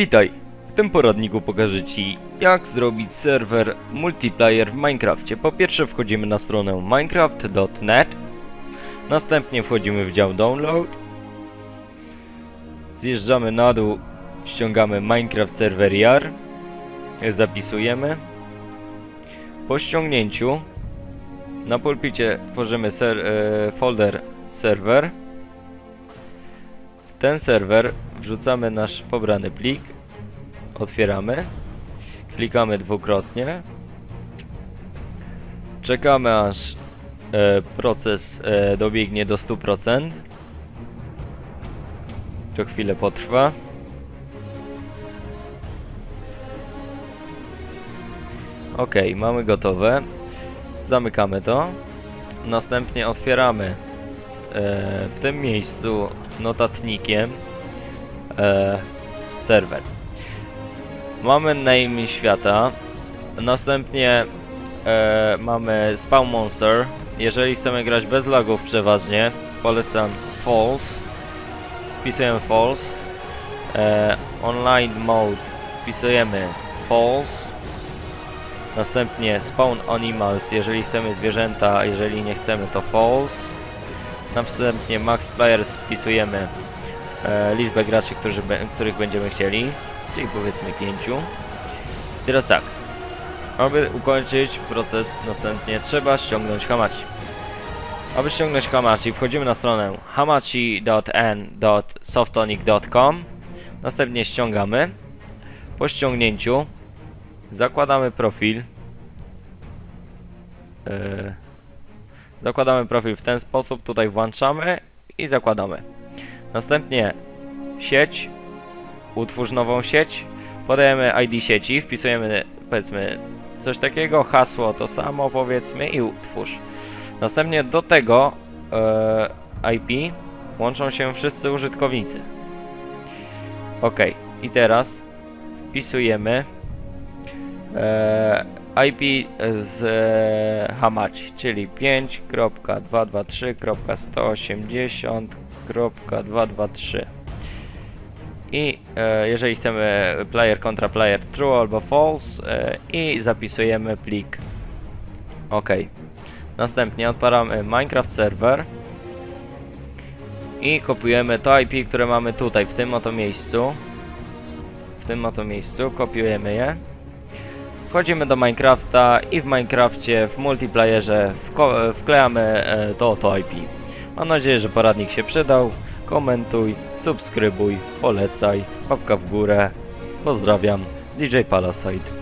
Witaj! W tym poradniku pokażę Ci, jak zrobić serwer multiplayer w Minecrafcie. Po pierwsze wchodzimy na stronę minecraft.net Następnie wchodzimy w dział download. Zjeżdżamy na dół, ściągamy Minecraft Server YAR. Zapisujemy. Po ściągnięciu na pulpicie tworzymy ser e, folder serwer. W ten serwer wrzucamy nasz pobrany plik, otwieramy, klikamy dwukrotnie, czekamy aż e, proces e, dobiegnie do 100%. To chwilę potrwa. Ok, mamy gotowe. Zamykamy to. Następnie otwieramy e, w tym miejscu notatnikiem e, serwer. Mamy name świata. Następnie e, mamy spawn monster. Jeżeli chcemy grać bez lagów przeważnie, polecam false. Wpisujemy false. E, online mode wpisujemy false. Następnie spawn animals, jeżeli chcemy zwierzęta, jeżeli nie chcemy to false. Następnie max players wpisujemy e, liczbę graczy, którzy, których będziemy chcieli, czyli powiedzmy 5. Teraz tak, aby ukończyć proces następnie trzeba ściągnąć Hamachi. Aby ściągnąć Hamachi wchodzimy na stronę hamachi.n.softonic.com Następnie ściągamy. Po ściągnięciu zakładamy profil. Yy, zakładamy profil w ten sposób, tutaj włączamy i zakładamy. Następnie sieć, utwórz nową sieć, podajemy ID sieci, wpisujemy powiedzmy coś takiego, hasło to samo powiedzmy i utwórz. Następnie do tego e, IP łączą się wszyscy użytkownicy. Ok, i teraz wpisujemy e, IP z e, Hamachi, czyli 5.223.180.223 i e, jeżeli chcemy player kontra player true albo false e, i zapisujemy plik. Ok następnie odpalamy Minecraft server i kopiujemy to IP, które mamy tutaj w tym oto miejscu. W tym oto miejscu, kopiujemy je. Wchodzimy do Minecrafta i w Minecrafcie w multiplayerze wklejamy e, to oto IP. Mam nadzieję, że poradnik się przydał. Komentuj, subskrybuj, polecaj, łapka w górę. Pozdrawiam, DJ Palasite.